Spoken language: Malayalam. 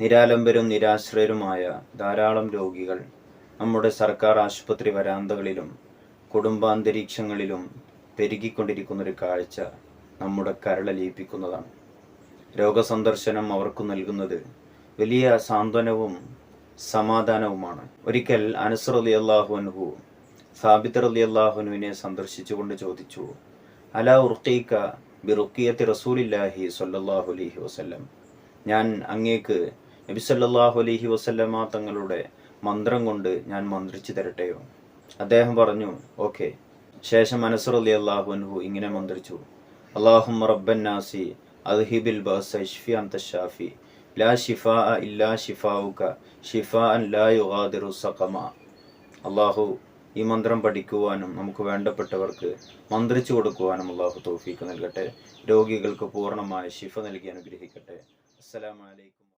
നിരാലംബരും നിരാശ്രയരുമായ ധാരാളം രോഗികൾ നമ്മുടെ സർക്കാർ ആശുപത്രി വരാന്തകളിലും കുടുംബാന്തരീക്ഷങ്ങളിലും പെരുകിക്കൊണ്ടിരിക്കുന്നൊരു കാഴ്ച നമ്മുടെ കരളലിയിപ്പിക്കുന്നതാണ് രോഗസന്ദർശനം അവർക്ക് നൽകുന്നത് വലിയ സാന്ത്വനവും സമാധാനവുമാണ്. ഒരിക്കൽ അനസർ അലി അള്ളാഹു അൻഹു സാബിത്തർ അലി അള്ളാഹുനുവിനെ സന്ദർശിച്ചുകൊണ്ട് ചോദിച്ചു അല ഉർക്കീക്ക റസൂലില്ലാഹി സല്ലല്ലാഹു അലൈഹി വസല്ലം? ഞാൻ അങ്ങേക്ക് നബി അലഹി അലൈഹി വസല്ലമ തങ്ങളുടെ മന്ത്രം കൊണ്ട് ഞാൻ മന്ത്രിച്ചു തരട്ടെയോ? അദ്ദേഹം പറഞ്ഞു ഓക്കെ. ശേഷം അനസർ അലി അള്ളാഹു അൻഹു ഇങ്ങനെ മന്ത്രിച്ചു അള്ളാഹും റബ്ബൻ നാസി അദ്ഹിബിൽ ഷാഫി ലാ ഷിഫാ ഇല്ലാ ഷിഫാവുക ഷിഫാ അൻ ലാ യുഗാദിറു സഖമ. അള്ളാഹു ഈ മന്ത്രം പഠിക്കുവാനും നമുക്ക് വേണ്ടപ്പെട്ടവർക്ക് മന്ത്രിച്ചു കൊടുക്കുവാനും അള്ളാഹു തൗഫീക്ക് നൽകട്ടെ രോഗികൾക്ക് പൂർണമായ ശിഫ നൽകി അനുഗ്രഹിക്കട്ടെ. അസ്സലാമു അലൈക്കും